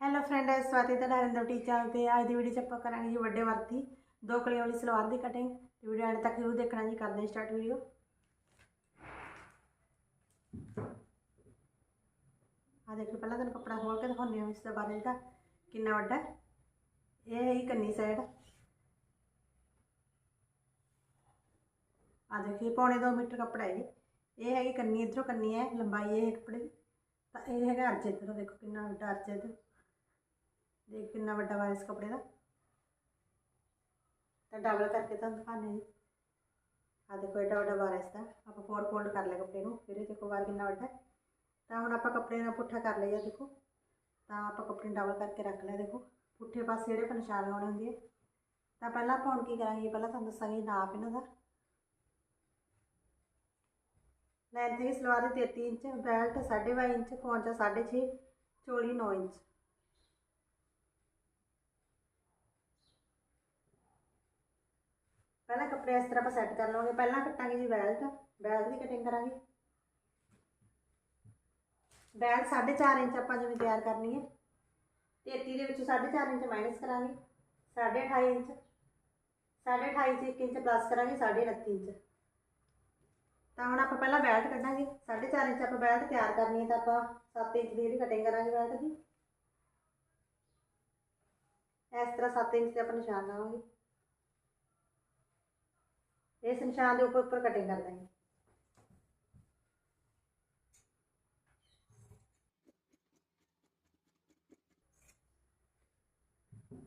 Hello friend ਸਵਾਤੀ ਤੁਹਾਡਾ Harinder teacher channel ਤੇ ਅੱਜ ਦੀ ਵੀਡੀਓ 'ਚ ਆਪਾਂ ਕਰਾਂਗੇ ਜੀ ਵੱਡੇ ਵਰਤੀ ਦੋ ਕਲੀਆਂ ਵਾਲੀ ਸਲਵਾਰ ਦੀ ਕਟਿੰਗ ਤੇ ਵੀਡੀਓ ਐਂਡ ਤੱਕ ਜ਼ਰੂਰ ਦੇਖਣਾ ਜੀ ਕਰਦੇ ਹਾਂ ਸਟਾਰਟ ਵੀਡੀਓ ਆ ਦੇਖੋ ਪਹਿਲਾਂ ਤੁਹਾਨੂੰ ਕੱਪੜਾ ਖੋਲ ਕੇ ਦਿਖਾਉਂਦੇ ਹਾਂ ਇਸ ਦਾ ਬਾਰੇ ਦਾ ਕਿੰਨਾ ਵੱਡਾ ਹੈ। ਇਹ ਹੈਗੀ ਕੰਨੀ ਸਾਈਡ ਆ ਦੇਖੋ ਪੌਣੇ 2 ਮੀਟਰ ਕੱਪੜਾ ਹੈ ਜੀ ਇਹ ਹੈਗੀ ਕੰਨੀ ਇਧਰੋਂ ਕੰਨੀ ਹੈ ਲੰਬਾਈ ਇਹ ਕੱਪੜੇ ਤਾਂ ਇਹ ਹੈਗਾ ਅਰਜ ਇੱਧਰੋਂ ਦੇਖੋ ਕਿੰਨਾ ਵੱਡਾ ਅਰਜ ਹੈ ਇੱਧਰ ਦੇਖ ਕਿੰਨਾ ਵੱਡਾ ਵਾ ਇਸ ਕੱਪੜੇ ਦਾ। ਤਾਂ ਡਬਲ ਕਰਕੇ ਤੁਹਾਨੂੰ ਦਿਖਾਉਂਦੇ ਜੀ। ਆ ਦੇਖੋ ਏਡਾ ਵੱਡਾ ਵਾਰ ਇਸ ਦਾ। ਆਪਾਂ ਫੋਰ ਫੋਲਡ ਕਰ ਲਿਆ ਕੱਪੜੇ ਨੂੰ। ਫਿਰ ਇਹ ਦੇਖੋ ਵਾਰ ਕਿੰਨਾ ਵੱਡਾ ਤਾਂ ਹੁਣ ਆਪਾਂ ਕੱਪੜੇ ਨੂੰ ਪੁੱਠਾ ਕਰ ਲਿਆ ਦੇਖੋ। ਤਾਂ ਆਪਾਂ ਕੱਪੜੇ ਨੂੰ ਡਬਲ ਕਰਕੇ ਰੱਖ ਲਿਆ ਦੇਖੋ। ਪੁੱਠੇ ਪਾਸੇ ਜਿਹੜੇ ਪਨਸ਼ਾਨ ਨਿਸ਼ਾਨ ਲਾਉਣੇ ਹੁੰਦੇ ਆ। ਤਾਂ ਪਹਿਲਾਂ ਆਪਾਂ ਹੁਣ ਕੀ ਕਰਾਂਗੇ? ਪਹਿਲਾਂ ਤੁਹਾਨੂੰ ਦੱਸਾਂਗੇ ਨਾਪ ਇਹਨਾਂ ਦਾ। ਲੈਂਥ ਹੈ ਸਲਵਾਰ ਦੀ 33 ਇੰਚ, ਬੈਲਟ 22.5 ਇੰਚ, ਪੌਂਚਾ 6.5 ਚੋਲੀ 9 ਇੰਚ। ਪਹਿਲਾਂ ਕੱਪੜੇ ਇਸ ਤਰ੍ਹਾਂ ਆਪਾਂ ਸੈੱਟ ਕਰ ਲਵਾਂਗੇ। ਪਹਿਲਾਂ ਕੱਟਾਂਗੇ ਜੀ ਬੈਲਟ। ਬੈਲਟ ਦੀ ਕਟਿੰਗ ਕਰਾਂਗੇ। ਬੈਲਟ 4.5 ਇੰਚ ਆਪਾਂ ਜਿਵੇਂ ਤਿਆਰ ਕਰਨੀ ਹੈ। 33 ਦੇ ਵਿੱਚੋਂ 4.5 ਇੰਚ ਮਾਈਨਸ ਕਰਾਂਗੇ। 28.5 ਇੰਚ। 28.5 ਇੰਚ 1 ਇੰਚ ਪਲੱਸ ਕਰਾਂਗੇ 29.5 ਇੰਚ। ਤਾਂ ਹੁਣ ਆਪਾਂ ਪਹਿਲਾਂ ਬੈਲਟ ਕੱਢਾਂਗੇ। 4.5 ਇੰਚ ਆਪਾਂ ਬੈਲਟ ਤਿਆਰ ਕਰਨੀ ਹੈ ਤਾਂ ਆਪਾਂ 7 ਇੰਚ ਦੀ ਜਿਹੜੀ ਕਟਿੰਗ ਕਰਾਂਗੇ ਬੈਲਟ ਦੀ। ਇਸ ਤਰ੍ਹਾਂ 7 ਇੰਚ ਤੇ ਆਪਾਂ ਨਿਸ਼ਾਨ ਲਾਵਾਂਗੇ। ਇਸ ਨਿਸ਼ਾਨ ਦੇ ਉੱਪਰ ਉੱਪਰ ਕਟਿੰਗ ਕਰ ਦਾਂਗੇ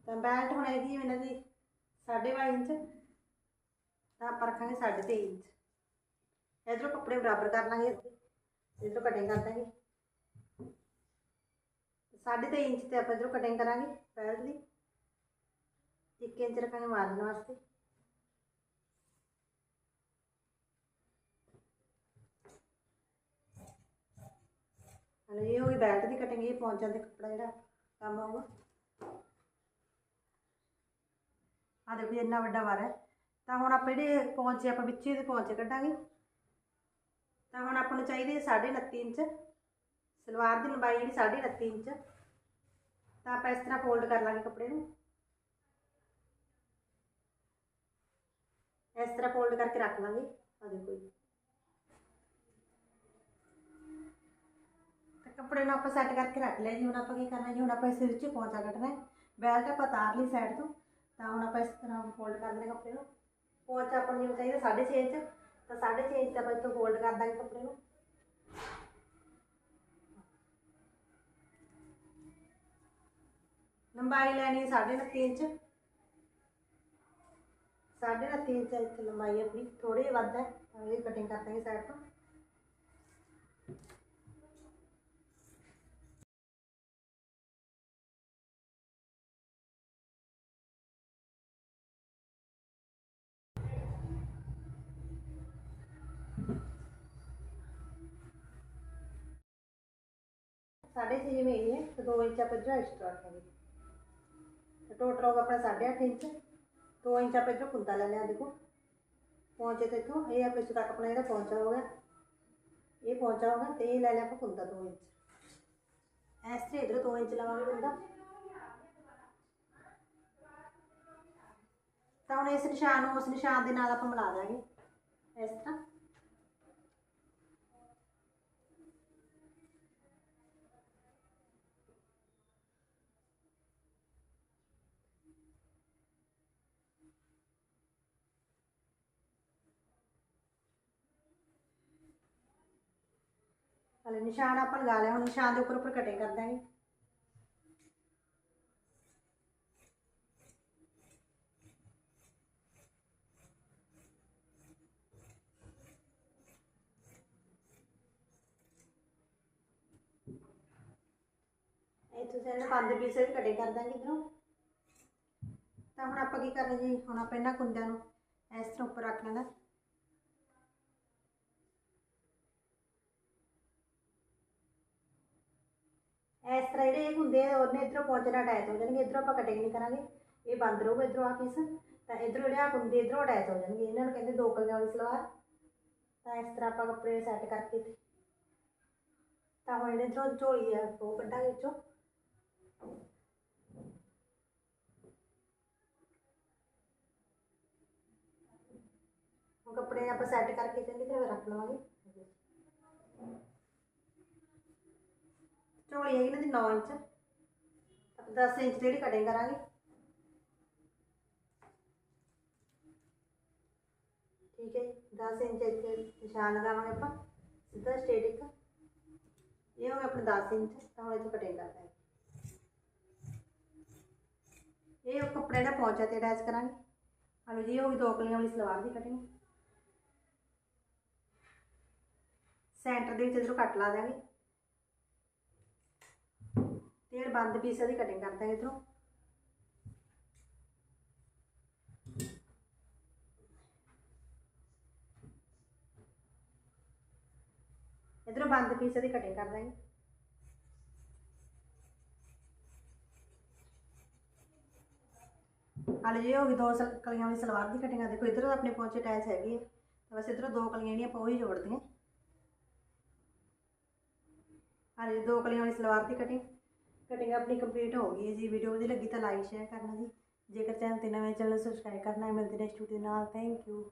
ਤਾਂ ਬੈਲਟ ਹੁਣ ਹੈਗੀ ਇਹਨਾਂ ਦੀ 2.5 ਇੰਚ, ਤਾਂ ਆਪਾਂ ਰੱਖਾਂਗੇ 3.5 ਇੰਚ। ਇਧਰੋਂ ਕੱਪੜੇ ਬਰਾਬਰ ਕਰ ਲਾਂਗੇ ਇਧਰੋਂ ਕਟਿੰਗ ਕਰ ਦਾਂਗੇ। 3.5 ਇੰਚ ਤੇ ਆਪਾਂ ਇਧਰੋਂ ਕਟਿੰਗ ਕਰਾਂਗੇ ਬੈਲਟ ਦੀ। 1 ਇੰਚ ਰੱਖਾਂਗੇ ਮਾਰਜਨ ਵਾਸਤੇ ਹਲੇ ਇਹ ਹੋ ਗਈ ਬੈਲਟ ਦੀ ਕਟਿੰਗ ਇਹ ਪਹੁੰਚਣ ਤੇ ਕੱਪੜਾ ਜਿਹੜਾ ਕੰਮ ਹੋਊਗਾ ਆ ਦੇਖੋ ਜੀ, ਇੰਨਾ ਵੱਡਾ ਵਾਰ ਹੈ। ਤਾਂ ਹੁਣ ਆਪਾਂ ਜਿਹੜੇ ਪਹੁੰਚੇ ਆਪਾਂ ਵਿੱਚੇ ਦੇ ਪਹੁੰਚੇ ਕੱਢਾਂਗੇ। ਤਾਂ ਹੁਣ ਆਪਾਂ ਨੂੰ ਚਾਹੀਦੀ ਹੈ 29.5 ਇੰਚ। ਸਲਵਾਰ ਦੀ ਲੰਬਾਈ ਜਿਹੜੀ 29.5 ਇੰਚ। ਤਾਂ ਆਪਾਂ ਇਸ ਤਰ੍ਹਾਂ ਫੋਲਡ ਕਰ ਲਾਂਗੇ ਕੱਪੜੇ ਨੂੰ। ਇਸ ਤਰ੍ਹਾਂ ਫੋਲਡ ਕਰਕੇ ਰੱਖ ਲਾਂਗੇ। ਆ ਦੇਖੋ ਜੀ। ਕੱਪੜੇ ਨੂੰ ਆਪਾਂ ਸੈੱਟ ਕਰਕੇ ਰੱਖ ਲਿਆ ਜੀ, ਹੁਣ ਆਪਾਂ ਕੀ ਕਰਨਾ ਜੀ, ਹੁਣ ਆਪਾਂ ਇਸ ਵਿੱਚ ਪਹੁੰਚਾ ਕੱਢਣਾ ਹੈ। ਬੈਲਟ ਆਪਾਂ ਤਾਰ ਲਈ ਸਾਈਡ ਤੋਂ, ਤਾਂ ਹੁਣ ਆਪਾਂ ਇਸ ਤਰ੍ਹਾਂ ਫੋਲਡ ਕਰ ਦੇਣਾ ਕੱਪੜੇ ਨੂੰ। ਪਹੁੰਚ ਆਪਾਂ ਨੂੰ ਜਿਵੇਂ ਚਾਹੀਦਾ 6.5 ਇੰਚ, ਤਾਂ 6.5 ਇੰਚ ਆਪਾਂ ਇੱਥੋਂ ਫੋਲਡ ਕਰ ਦਾਂਗੇ ਕੱਪੜੇ ਨੂੰ। ਲੰਬਾਈ ਲੈਣੀ ਹੈ 29.5 ਇੰਚ। 29.5 ਇੰਚ ਇੱਥੇ ਲੰਬਾਈ ਆਪਣੀ ਥੋੜੀ ਜਿਹੀ ਵੱਧ ਹੈ, ਤਾਂ ਇਹ ਕਟਿੰਗ ਕਰ ਦਾਂਗੇ ਸਾਈਡ ਤੋਂ। ਸਾਢੇ ਛੇ ਜਿਵੇਂ ਇਹ ਹੈ, ਤੇ 2 ਇੰਚ ਆਪਾਂ ਇੱਧਰੋਂ ਐਕਸਟਰਾ ਰੱਖਾਂਗੇ। ਤੇ ਟੋਟਲ ਹੋਗਾ ਆਪਣਾ 8.5 ਇੰਚ। 2 ਇੰਚ ਆਪਾਂ ਇੱਧਰੋਂ ਕੁੰਤਾ ਲੈ ਲਿਆ, ਦੇਖੋ। ਪਹੁੰਚੇ ਤੇ ਇੱਥੋਂ, ਇਹ ਆਪਾਂ ਇੱਥੋਂ ਤੱਕ ਆਪਣਾ ਜਿਹੜਾ ਪਹੁੰਚਾ ਹੋਗਾ ਇਹ ਪਹੁੰਚਾ ਹੋਗਾ ਤੇ ਇਹ ਲੈ ਲਿਆ ਆਪਾਂ ਕੁੰਤਾ 2 ਇੰਚ। ਇਸ ਤੇ ਇੱਧਰੋਂ 2 ਇੰਚ ਲਵਾਂਗੇ ਕੁੰਤਾ ਤਾਂ ਹੁਣ ਇਸ ਨਿਸ਼ਾਨ ਨੂੰ ਉਸ ਨਿਸ਼ਾਨ ਦੇ ਨਾਲ ਆਪਾਂ ਮਿਲਾ ਦਾਂਗੇ ਇਸ ਤਰ੍ਹਾਂ। ਹਲੇ ਨਿਸ਼ਾਨ ਆਪਾਂ ਲਗਾ ਲਿਆ, ਹੁਣ ਨਿਸ਼ਾਨ ਦੇ ਉੱਪਰ ਉੱਪਰ ਕਟਿੰਗ ਕਰ ਦਾਂਗੇ ਇੱਥੋਂ ਸੇ ਪੰਜ ਪੀਸ ਵੀ ਕਟਿੰਗ ਕਰ ਦਾਂਗੇ ਇਧਰੋਂ। ਤਾਂ ਹੁਣ ਆਪਾਂ ਕੀ ਕਰਨਾ ਜੀ? ਹੁਣ ਆਪਾਂ ਇਹਨਾਂ ਕੁੰਦਿਆਂ ਨੂੰ ਇਸ ਤਰ੍ਹਾਂ ਉੱਪਰ ਰੱਖ ਲੈਣਾ। ਇਸ ਤਰ੍ਹਾਂ ਜਿਹੜੇ ਇਹ ਹੁੰਦੇ ਆ, ਉਹਨੇ ਇਧਰੋਂ ਪਹੁੰਚਣਾ ਅਟੈਚ ਹੋ ਜਾਣਗੇ, ਇਧਰੋਂ ਆਪਾਂ ਕਟਿੰਗ ਨਹੀਂ ਕਰਾਂਗੇ। ਇਹ ਬੰਦ ਰਹੂਗਾ ਇਧਰੋਂ ਆ ਪੀਸ ਤਾਂ ਇਧਰੋਂ ਜਿਹੜੇ ਆ ਹੁੰਦੇ, ਇਧਰੋਂ ਅਟੈਚ ਹੋ ਜਾਣਗੇ। ਇਹਨਾਂ ਨੂੰ ਕਹਿੰਦੇ ਦੋ ਕਲੀਆਂ ਵਾਲੀ ਸਲਵਾਰ। ਤਾਂ ਇਸ ਤਰ੍ਹਾਂ ਆਪਾਂ ਕੱਪੜੇ ਸੈੱਟ ਕਰਕੇ ਤਾਂ ਹੁਣ ਇਹਨੇ ਇਧਰੋਂ ਝੋਲੀ ਆ, ਉਹ ਕੱਢਾਂਗੇ ਵਿੱਚੋਂ। ਕੱਪੜੇ ਆਪਾਂ ਸੈੱਟ ਕਰਕੇ ਚੰਗੀ ਤਰ੍ਹਾਂ ਰੱਖ ਲਵਾਂਗੇ। ਝੋਲੀ ਹੈਗੀ ਨਾ ਦੀ 9 ਇੰਚ। ਆਪਾਂ 10 ਇੰਚ ਜਿਹੜੀ ਕਟਿੰਗ ਕਰਾਂਗੇ। ਠੀਕ ਹੈ ਜੀ 10 ਇੰਚ ਇੱਥੇ ਨਿਸ਼ਾਨ ਲਗਾਵਾਂਗੇ ਆਪਾਂ, ਸਿੱਧਾ ਸਟੇਟ ਇੱਕ ਇਹ ਹੋ ਗਿਆ ਆਪਣਾ 10 ਇੰਚ, ਤਾਂ ਹੁਣ ਇੱਥੇ ਕਟਿੰਗ ਕਰਦਾ ਹੈ। ਇਹ ਉਹ ਕੱਪੜੇ ਦਾ ਪੌਂਚਾ ਤੇ ਅਟੈਚ ਕਰਾਂਗੇ। ਹਲੋ ਜੀ, ਇਹ ਹੋ ਗਈ ਦੋ ਕਲੀਆਂ ਵਾਲੀ ਸਲਵਾਰ ਦੀ ਕਟਿੰਗ ਸੈਂਟਰ ਦੇ ਵਿੱਚ ਇਧਰੋਂ ਕੱਟ ਲਾ ਦਾਂਗੇ ਤੇ ਇਹ ਬੰਦ ਪੀਸ ਦੀ ਕਟਿੰਗ ਕਰ ਦਾਂਗੇ ਇਧਰੋਂ। ਇਧਰੋਂ ਬੰਦ ਪੀਸ ਦੀ ਕਟਿੰਗ ਕਰ ਦਾਂਗੇ ਹਾਲੇ ਜੀ ਹੋ ਗਈ ਦੋ ਸਲ- ਕਲੀਆਂ ਵਾਲੀ ਸਲਵਾਰ ਦੀ ਕਟਿੰਗ ਆ। ਦੇਖੋ ਇਧਰੋਂ ਆਪਣੇ ਪੌਂਚੇ ਅਟੈਚ ਹੈਗੇ ਆ। ਤਾਂ ਬਸ ਇਧਰੋਂ ਦੋ ਕਲੀਆਂ ਜਿਹੜੀਆਂ ਆਪਾਂ ਉਹੀ ਜੋੜਦੀਆਂ। ਹਾਲੇ ਦੋ ਕਲੀਆਂ ਵਾਲੀ ਸਲਵਾਰ ਦੀ ਕਟਿੰਗ ਕਟਿੰਗ ਆਪਣੀ ਕੰਪਲੀਟ ਹੋ ਗਈ ਹੈ ਜੀ ਵੀਡੀਓ ਵਧੀਆ ਲੱਗੀ ਤਾਂ ਲਾਈਕ ਸ਼ੇਅਰ ਕਰਨਾ ਜੀ। ਜੇਕਰ ਚੈਨਲ ਤੇ ਨਵੇਂ ਚੈਨਲ ਸਬਸਕ੍ਰਾਈਬ ਕਰਨਾ ਹੈ, ਮਿਲਦੇ ਨੈਕਸਟ ਵੀਡੀਓ ਨਾਲ। Thank you